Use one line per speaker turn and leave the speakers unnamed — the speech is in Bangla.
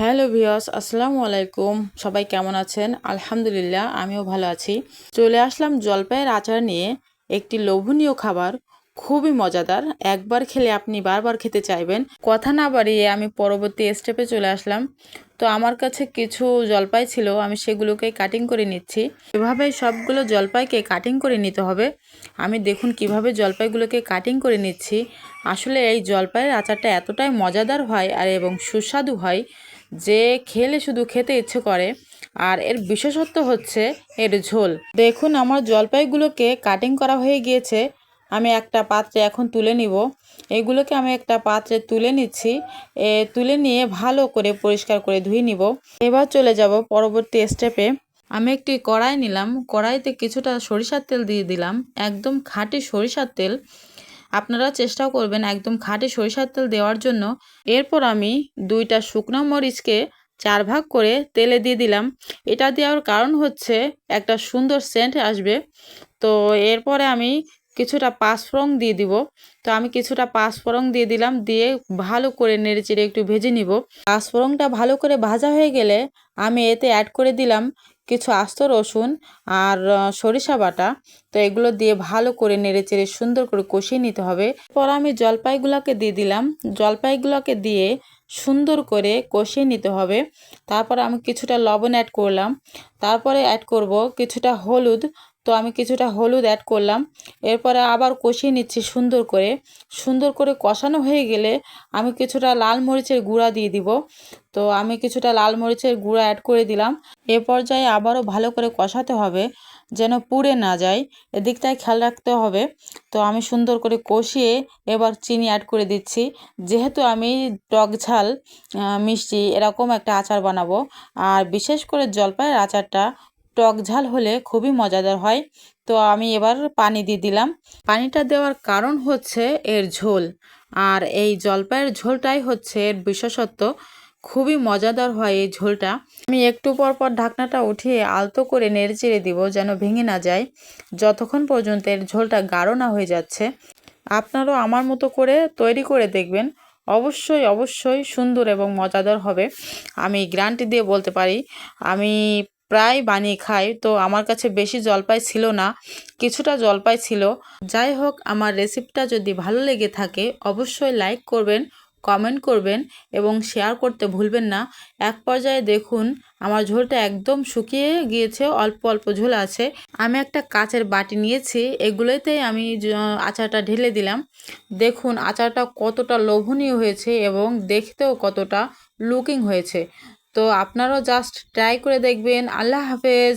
হ্যালো ভিওস আসসালামু আলাইকুম। সবাই কেমন আছেন? আলহামদুলিল্লাহ, আমিও ভালো আছি। চলে আসলাম জলপাইয়ের আচার নিয়ে একটি লোভনীয় খাবার। খুবই মজাদার। একবার খেলে আপনি বারবার খেতে চাইবেন। কথা না বাড়িয়ে আমি পরবর্তী স্টেপে চলে আসলাম। তো আমার কাছে কিছু জলপাই ছিল, আমি সেগুলোকে কাটিং করে নিচ্ছি। এভাবে সবগুলো জলপাইকে কাটিং করে নিতে হবে। আমি দেখুন কীভাবে জলপাইগুলোকে কাটিং করে নিচ্ছি। আসলে এই জলপাইয়ের আচারটা এতটাই মজাদার হয় আর এবং সুস্বাদু হয় যে খেলে শুধু খেতে ইচ্ছে করে, আর এর বিশেষত্ব হচ্ছে এর ঝোল। দেখুন, আমার জলপাইগুলোকে কাটিং করা হয়ে গিয়েছে। আমি একটা পাত্রে এখন তুলে নিব। এগুলোকে আমি একটা পাত্রে তুলে নিচ্ছি। এ, তুলে নিয়ে ভালো করে পরিষ্কার করে ধুয়ে নিব। এবার চলে যাব পরবর্তী স্টেপে আমি একটি কড়াই নিলাম। কড়াইতে কিছুটা সরিষার তেল দিয়ে দিলাম। একদম খাঁটি সরিষার তেল। আপনারা চেষ্টা করবেন একদম খাঁটি সরিষার তেল দেওয়ার জন্য। এরপর আমি দুইটা শুকনো মরিচকে চার ভাগ করে তেলে দিয়ে দিলাম। এটা দেওয়ার কারণ হচ্ছে একটা সুন্দর সেন্ট আসবে। তো এরপরে আমি কিছুটা পাঁচফোড়ন দিয়ে দিব। তো আমি কিছুটা পাঁচফোড়ন দিয়ে দিলাম। দিয়ে ভালো করে নেড়ে চেড়ে একটু ভেজে নিব। পাঁচফোড়নটা ভালো করে ভাজা হয়ে গেলে আমি এতে অ্যাড করে দিলাম কিছু আস্ত রসুন আর সরিষা বাটা। তো এগুলো দিয়ে ভালো করে নেড়ে চেড়ে সুন্দর করে কষিয়ে নিতে হবে। পর আমি জলপাইগুলোকে দিয়ে দিলাম। জলপাইগুলোকে দিয়ে সুন্দর করে কষিয়ে নিতে হবে। তারপর আমি কিছুটা লবণ অ্যাড করলাম। তারপরে অ্যাড করব কিছুটা হলুদ। তো আমি কিছুটা হলুদ অ্যাড করলাম। এরপরে আবার কষিয়ে নিচ্ছি সুন্দর করে। সুন্দর করে কষানো হয়ে গেলে আমি কিছুটা লাল মরিচের গুঁড়া দিয়ে দিব। তো আমি কিছুটা লাল মরিচের গুঁড়া অ্যাড করে দিলাম। এ পর্যায়ে আবারও ভালো করে কষাতে হবে, যেন পুড়ে না যায়। এদিকটায় খেয়াল রাখতে হবে। তো আমি সুন্দর করে কষিয়ে এবার চিনি অ্যাড করে দিচ্ছি। যেহেতু আমি টক ঝাল মিষ্টি এরকম একটা আচার বানাবো, আর বিশেষ করে জলপাইয়ের আচারটা, টক ঝাল হলে খুবই মজাদার হয়। তো আমি এবার পানি দিয়ে দিলাম। পানিটা দেওয়ার কারণ হচ্ছে এর ঝোল, আর এই জলপাইয়ের ঝোলটাই হচ্ছে এর বিশেষত্ব। খুবই মজাদার হয় এই ঝোলটা। আমি একটু পর পর ঢাকনাটা উঠিয়ে আলতো করে নেড়ে চেড়ে দিব যেন ভেঙে না যায়। যতক্ষণ পর্যন্ত এর ঝোলটা গাঢ় না হয়ে যাচ্ছে, আপনারাও আমার মতো করে তৈরি করে দেখবেন। অবশ্যই অবশ্যই সুন্দর এবং মজাদার হবে। আমি গ্যারান্টি দিয়ে বলতে পারি, আমি প্রায় বানিয়ে খাই, তো আমার কাছে বেশি জলপাই ছিল না, কিছুটা জলপাই ছিল। যাই হোক, আমার রেসিপিটা যদি ভালো লেগে থাকে, অবশ্যই লাইক করবেন কমেন্ট করবেন এবং শেয়ার করতে ভুলবেন না। এক পর্যায়ে দেখুন, আমার ঝোলটা একদম শুকিয়ে গিয়েছে, অল্প অল্প ঝোল আছে। আমি একটা কাচের বাটি নিয়েছি এগুলোতেই আমি আচারটা ঢেলে দিলাম। দেখুন, আচারটা কতটা লোভনীয় হয়েছে এবং দেখতেও কতটা লুকিং হয়েছে। তো আপনারাও জাস্ট ট্রাই করে দেখবেন। আল্লাহ হাফেজ!